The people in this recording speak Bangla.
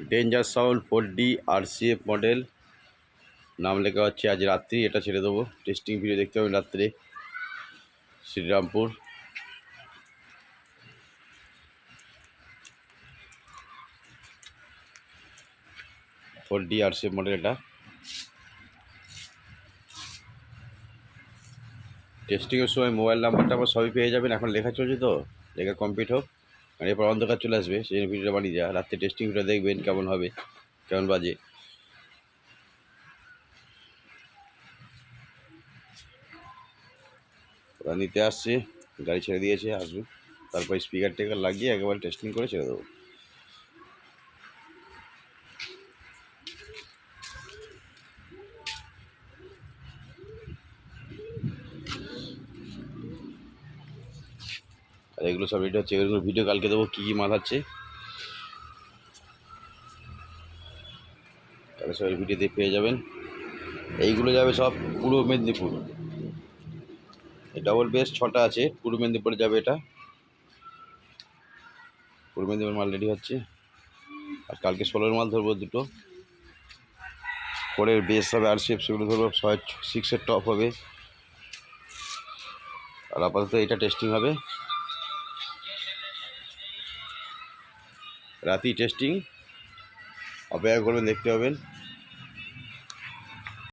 Danger sound four D R C F model নাম লেখা হচ্ছে আজ রাত্রি, এটা ছেড়ে দেবো। টেস্টিং ভিডিও দেখতে হবে রাত্রে। Srirampur. Four D R C model এটা। টেস্টিংয়ের সময় মোবাইল নাম্বারটা আবার সবই পেয়ে যাবেন। এখন লেখা চলছে তো। লেখা কমপ্লিট হোক। আর এরপর অন্ধকার চলে আসবে, সেই জন্য ভিডিওটা বানিয়ে দেওয়া। রাত্রে টেস্টিং ভিডিও দেখবেন কেমন হবে, কেমন বাজে। ওরা নিতে আসছে, গাড়ি ছেড়ে দিয়েছে, আসবে। তারপর স্পিকার টেকার লাগিয়ে একেবারে টেস্টিং করে ছেড়ে দেবো। আর এগুলো সব রেডি হচ্ছে, এগুলো ভিডিও কালকে দেবো কী কী মাল আছে। তাহলে সব ভিডিওতে পেয়ে যাবেন। এইগুলো যাবে সব পূর্ব মেদিনীপুর। ডবল বেস ছটা আছে, পূর্ব মেদিনীপুরে যাবে এটা। পূর্ব মেদিনীপুর মাল রেডি হচ্ছে। আর কালকে ষোলোর মাল ধরবো দুটো। ফোরের বেস হবে আর শেপ সেগুলো ধরবো, ছয় সিক্সের টপ হবে। আর আপাতত এটা টেস্টিং হবে। রাতি টেস্টিং অপেক্ষা করবেন দেখতে পাবেন।